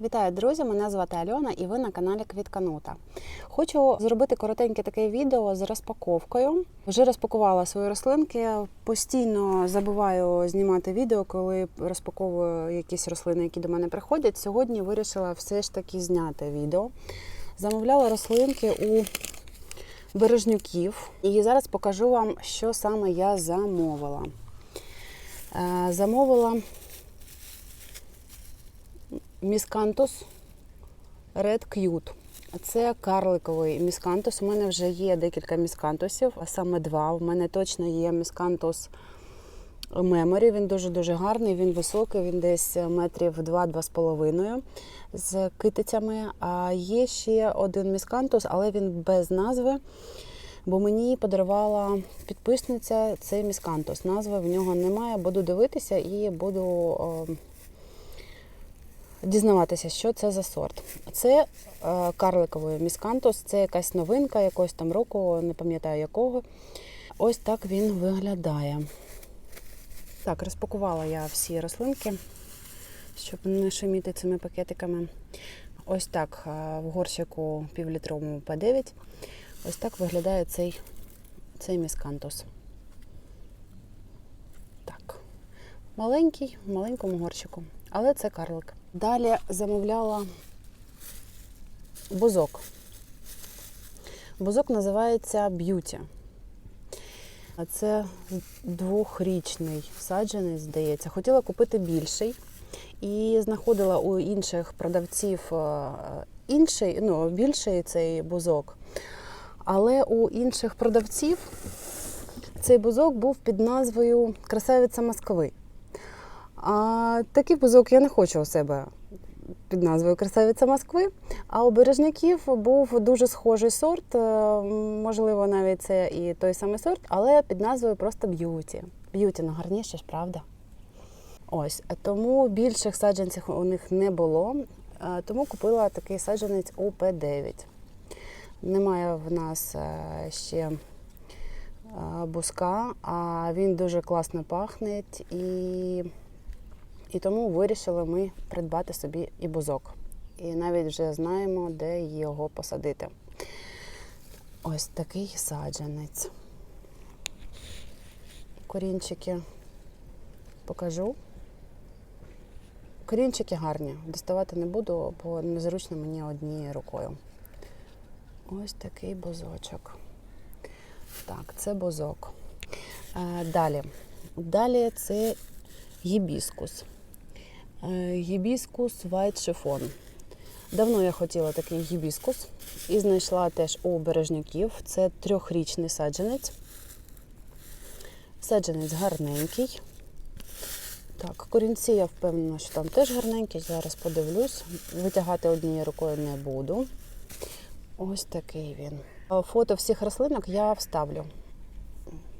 Вітаю, друзі! Мене звати Альона і ви на каналі Квітканута. Хочу зробити коротеньке таке відео з розпаковкою. Вже розпакувала свої рослинки. Постійно забуваю знімати відео, коли розпаковую якісь рослини, які до мене приходять. Сьогодні вирішила все ж таки зняти відео. Замовляла рослинки у бережнюків. І зараз покажу вам, що саме я замовила. Е, Замовила міскантус Red Cute. Це карликовий міскантус. У мене вже є декілька міскантусів, а саме два. У мене точно є міскантус Меморі. Він дуже-дуже гарний, він високий, він десь метрів 2-2,5 з китицями. А є ще один міскантус, але він без назви. Бо мені подарувала підписниця цей міскантус. Назви в нього немає. Буду дивитися і буду о, дізнаватися, що це за сорт. Це е, карликовий міскантус, це якась новинка якогось там року, не пам'ятаю якого. Ось так він виглядає. Так, розпакувала я всі рослинки, щоб не шуміти цими пакетиками. Ось так е, в горщику півлітровому П9. Ось так виглядає цей, цей міскантус. Так. Маленький, в маленькому горщику. Але це карлик. Далі замовляла бузок. Бузок називається Б'юті. А Це двохрічний саджанець, здається. Хотіла купити більший і знаходила у інших продавців е, інший, ну, більший цей бузок. Але у інших продавців цей бузок був під назвою Красавиця Москви. А такий бузок я не хочу у себе під назвою Красавиця Москви. А у бережників був дуже схожий сорт, е, можливо, навіть це і той самий сорт, але під назвою просто б'юті. Б'юті ну гарніше ж, правда? Ось тому більших саджанців у них не було, е, тому купила такий саджанець УП9. Немає в нас е, ще бузка, а він дуже класно пахне і. І тому вирішили ми придбати собі і бузок. І навіть вже знаємо, де його посадити. Ось такий саджанець. Корінчики покажу. Корінчики гарні. Доставати не буду, бо незручно мені однією рукою. Ось такий бузочок. Так, це бузок. Е, Далі. Далі це гібіскус. Гібіскус White Chiffon. Давно я хотіла такий гібіскус і знайшла теж у бережнюків. Це трьохрічний саджанець. Саджанець гарненький. Так, корінці я впевнена, що там теж гарненькі. Зараз подивлюсь. Витягати однією рукою не буду. Ось такий він. Фото всіх рослинок я вставлю.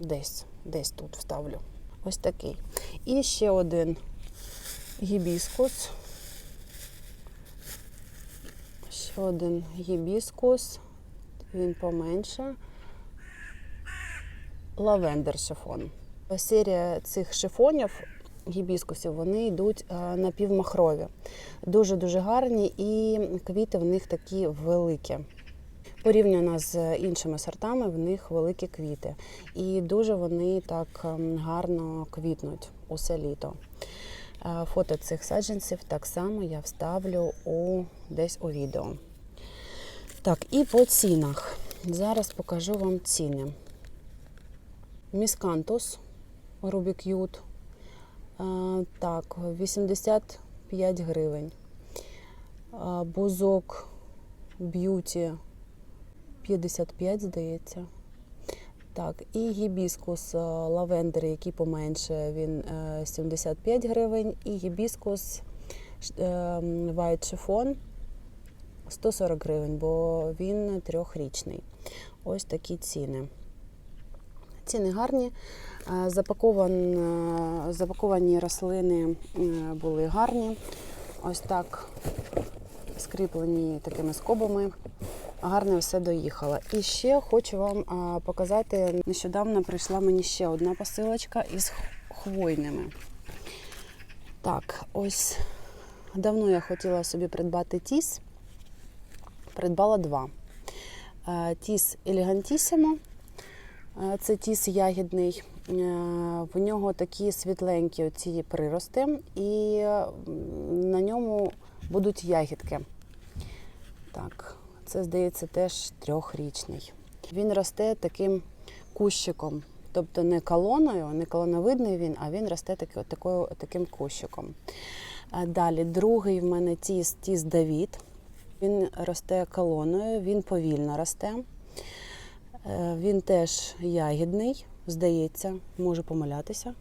Десь, десь тут вставлю. Ось такий. І ще один гібіскус. Ще один гібіскус. Він поменше. Лавендер шифон. Серія цих шифонів, гібіскусів, вони йдуть е, напівмахрові. Дуже-дуже гарні і квіти в них такі великі. Порівняно з іншими сортами, в них великі квіти. І дуже вони так ем, гарно квітнуть усе літо. Е, Фото цих саджанців так само я вставлю у, десь у відео. Так, і по цінах. Зараз покажу вам ціни. Міскантус Рубік'ют. Так, 85 гривень. Е, Бузок б'юті 55, здається. Так, і гібіскус е, лавендер, який поменше, він е, 75 гривень. І гібіскус е, White Chiffon 140 гривень, бо він трьохрічний. Ось такі ціни. Ціни гарні. Е, Запакован, е, запаковані рослини е, були гарні. Ось так скріплені такими скобами. Гарно все доїхала. І ще хочу вам показати, нещодавно прийшла мені ще одна посилочка із хвойними. Так, ось давно я хотіла собі придбати тіс. Придбала два. Е, Тіс елегантісімо. Е, Це тіс ягідний. Е, В нього такі світленькі оці прирости, і на ньому будуть ягідки. Так, це здається теж трьохрічний. Він росте таким кущиком, тобто не колоною, не колоновидний він, а він росте таки, такою, таким кущиком. Далі, другий в мене тіс, тіс Давід. Він росте колоною, він повільно росте. Е, Він теж ягідний, здається, можу помилятися.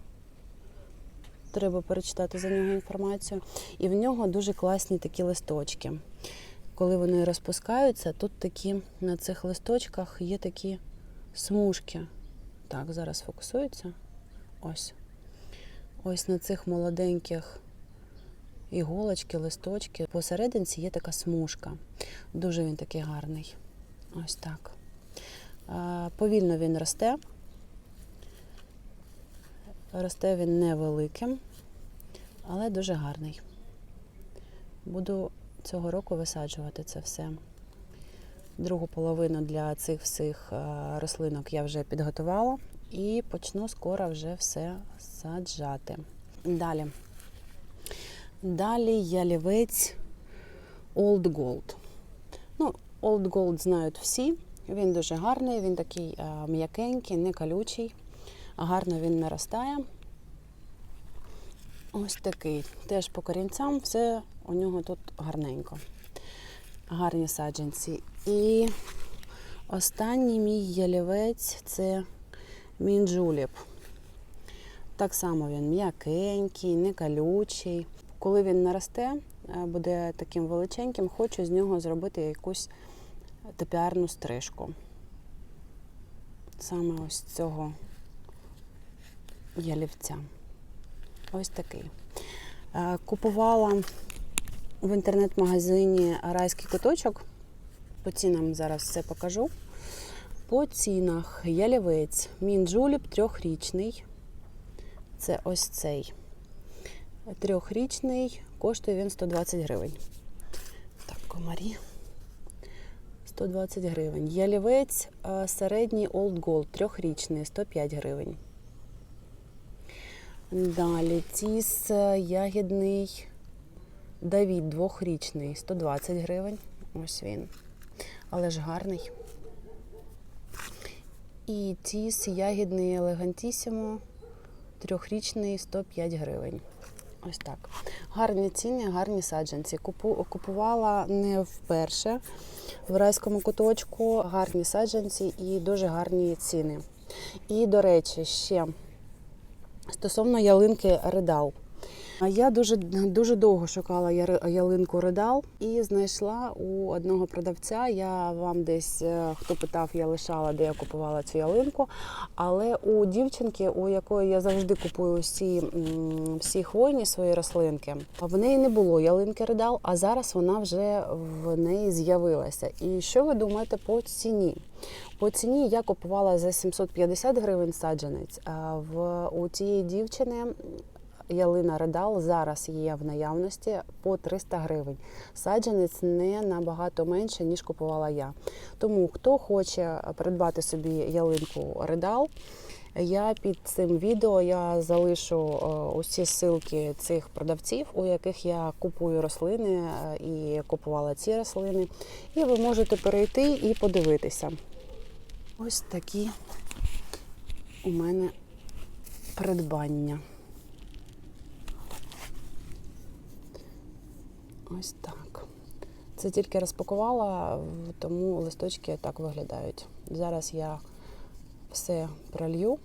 Треба перечитати за нього інформацію. І в нього дуже класні такі листочки. Коли вони розпускаються, тут такі на цих листочках є такі смужки. Так, зараз фокусується. Ось. Ось на цих молоденьких іголочки, листочки. Посерединці є така смужка. Дуже він такий гарний. Ось так. Повільно він росте. Росте він невеликим, але дуже гарний. Буду цього року висаджувати це все. Другу половину для цих всіх е, рослинок я вже підготувала і почну скоро вже все саджати. Далі. Далі ялівець Old Gold. Ну, Old Gold знають всі. Він дуже гарний, він такий е, м'якенький, не колючий. Гарно він наростає. Ось такий. Теж по корінцям все у нього тут гарненько. Гарні саджанці. І останній мій ялівець це мінджуліп. Так само він м'якенький, не колючий. Коли він наросте, е, буде таким величеньким, хочу з нього зробити якусь топіарну стрижку. Саме ось цього ялівця. Ось такий. Е, Купувала в інтернет-магазині райський куточок. По цінам зараз все покажу. По цінах ялівець мінджуліп трьохрічний. Це ось цей. Трьохрічний, коштує він 120 гривень. Так, комарі. 120 гривень. Ялівець е, середній Old Gold, трьохрічний, 105 гривень. Далі тіс е, ягідний Давід двохрічний, 120 гривень. Ось він. Але ж гарний. І тіс ягідний елегантісімо, трьохрічний 105 гривень. Ось так. Гарні ціни, гарні саджанці. Купу, купувала не вперше в райському куточку. Гарні саджанці і дуже гарні ціни. І, до речі, ще стосовно ялинки Редал. Я дуже дуже довго шукала ялинку Редал і знайшла у одного продавця. Я вам десь е, хто питав, я лишала, де я купувала цю ялинку. Але у дівчинки, у якої я завжди купую всі, всі хвойні свої рослинки, в неї не було ялинки Редал, а зараз вона вже в неї з'явилася. І що ви думаєте по ціні? По ціні я купувала за 750 гривень саджанець. А в у цієї дівчини ялина Редал зараз є в наявності по 300 гривень. Саджанець не набагато менше, ніж купувала я. Тому хто хоче придбати собі ялинку Редал, я під цим відео я залишу е, усі ссылки цих продавців, у яких я купую рослини е, і купувала ці рослини. І ви можете перейти і подивитися. Ось такі у мене придбання. Ось так. Це тільки розпакувала, тому листочки так виглядають. Зараз я все пролью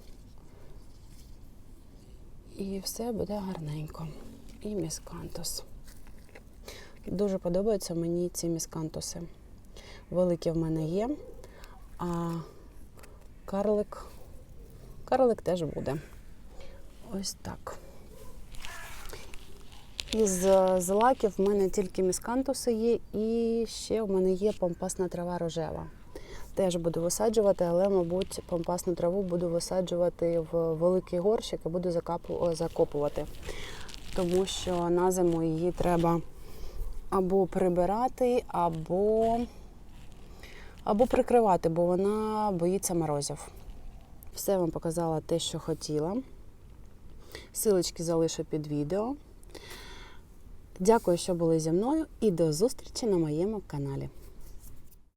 і все буде гарненько. І міскантус. Дуже подобаються мені ці міскантуси. Великі в мене є, а карлик, карлик теж буде. Ось так. Із е, злаків в мене тільки міскантуси є, і ще в мене є помпасна трава рожева. Теж буду висаджувати, але, мабуть, помпасну траву буду висаджувати в великий горщик і буду закопувати. Тому що на зиму її треба або прибирати, або, або прикривати, бо вона боїться морозів. Все вам показала те, що хотіла. Силочки залишу під відео. Дякую, що були зі мною, і до зустрічі на моєму каналі.